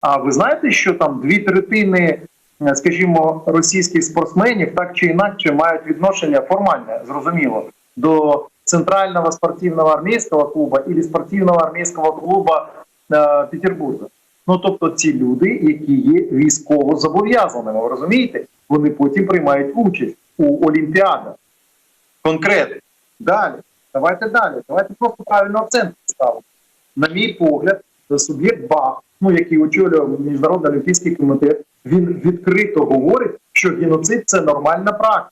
А ви знаєте, що там дві третини, е, скажімо, російських спортсменів так чи інакше мають відношення формальне, зрозуміло, до центрального спортивного армійського клубу і спортивного армійського клубу е, Петербурга. Ну тобто ці люди, які є військово зобов'язаними, ви розумієте, вони потім приймають участь у Олімпіадах. Конкретно. Далі, давайте далі. Давайте просто правильно акцент ставимо. На мій погляд, суб'єкт БАХ, ну який очолює Міжнародний олімпійський комітет, він відкрито говорить, що геноцид це нормальна практика.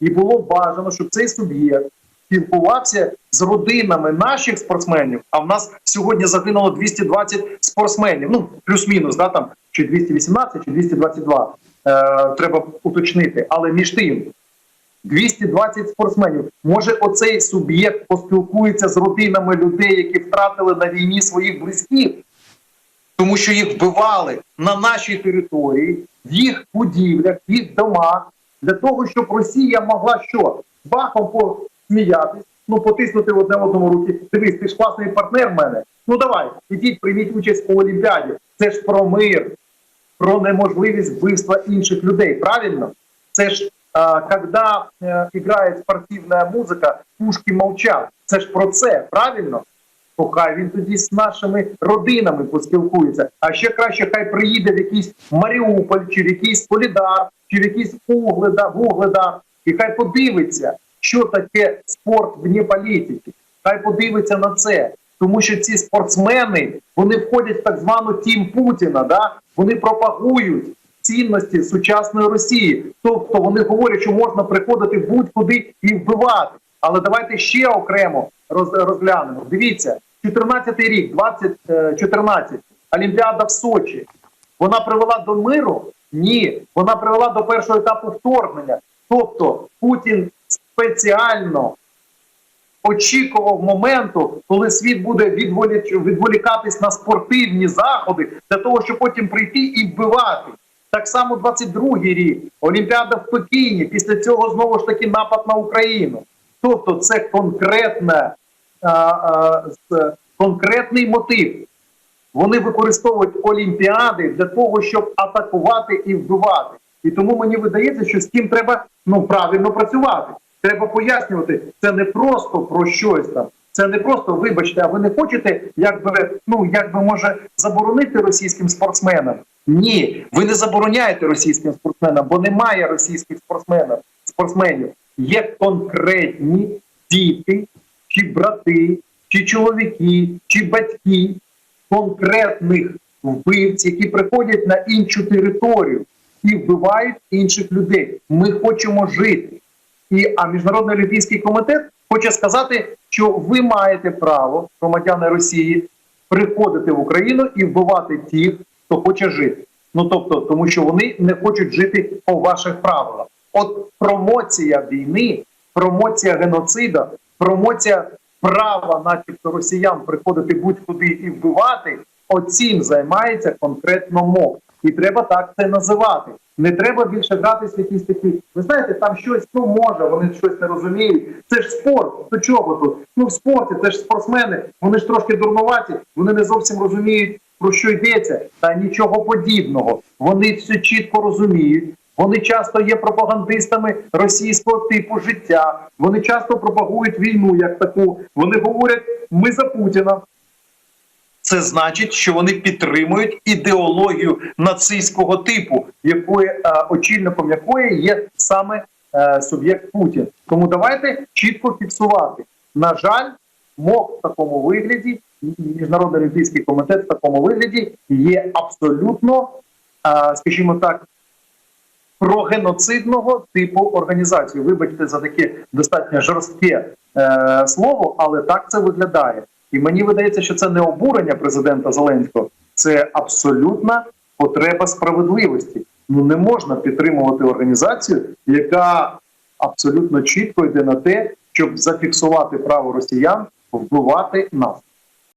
І було бажано, щоб цей суб'єкт спілкувався з родинами наших спортсменів. А в нас сьогодні загинуло 220 спортсменів. Ну плюс-мінус, да там чи 218, чи 222. Е, треба уточнити. Але між тим, 220 спортсменів. Може, оцей суб'єкт поспілкується з родинами людей, які втратили на війні своїх близьких, тому що їх вбивали на нашій території, в їх будівлях, в їх домах, для того, щоб Росія могла що? Бахом посміятись, ну потиснути одне одному руки. Дивись, ти ж класний партнер в мене. Ну давай, ідіть, прийміть участь у Олімпіаді. Це ж про мир, про неможливість вбивства інших людей. Правильно? Це ж а, когда э, играет спортивная музика, пушки мовчать. Це ж про це, правильно? Хай він тоді з нашими родинами поспілкується. А ще краще, хай приїде в якийсь Маріуполь, чи в якийсь Полідар, чи в якийсь Угледар, Вугледар, і хай подивиться, що таке спорт вне політики. Хай подивиться на це. Тому що ці спортсмени вони входять в так звану тім Путіна. Да? Вони пропагують цінності сучасної Росії. Тобто вони говорять, що можна приходити будь-куди і вбивати. Але давайте ще окремо розглянемо. Дивіться, 14-й рік, 2014, Олімпіада в Сочі. Вона привела до миру? Ні, вона привела до першого етапу вторгнення. Тобто Путін спеціально очікував моменту, коли світ буде відволікатись на спортивні заходи для того, щоб потім прийти і вбивати. Так само 22-й рік, Олімпіада в Пекіні, після цього знову ж таки напад на Україну. Тобто це конкретне, з- конкретний мотив. Вони використовують Олімпіади для того, щоб атакувати і вбивати. І тому мені видається, що з ким треба ну правильно працювати. Треба пояснювати, це не просто про щось там. Це не просто, вибачте, а ви не хочете, якби ну якби може заборонити російським спортсменам? Ні, ви не забороняєте російським спортсменам, бо немає російських спортсменів. Спортсменів є конкретні діти, чи брати, чи чоловіки, чи батьки конкретних вбивців, які приходять на іншу територію і вбивають інших людей. Ми хочемо жити. І а міжнародний олімпійський комітет хоче сказати, що ви маєте право, громадяни Росії, приходити в Україну і вбивати тих, хто хоче жити. Ну тобто, тому що вони не хочуть жити по ваших правилах. От промоція війни, промоція геноцида, промоція права, начебто росіян, приходити будь-куди і вбивати. Оцім займається конкретно МОК. І треба так це називати. Не треба більше гратись в якісь такі. Ви знаєте, там щось ну може, вони щось не розуміють. Це ж спорт. До чого тут? Ну в спорті це ж спортсмени. Вони ж трошки дурнуваті, вони не зовсім розуміють про що йдеться, та нічого подібного. Вони все чітко розуміють. Вони часто є пропагандистами російського типу життя. Вони часто пропагують війну як таку. Вони говорять: ми за Путіна. Це значить, що вони підтримують ідеологію нацистського типу, якої е, очільником якої є саме е, суб'єкт Путін. Тому давайте чітко фіксувати. На жаль, МОК в такому вигляді, міжнародний олімпійський комітет в такому вигляді є абсолютно, е, скажімо так, прогеноцидного типу організацію. Вибачте за таке достатньо жорстке е, слово, але так це виглядає. І мені видається, що це не обурення президента Зеленського, це абсолютна потреба справедливості. Ну не можна підтримувати організацію, яка абсолютно чітко йде на те, щоб зафіксувати право росіян вбивати нас.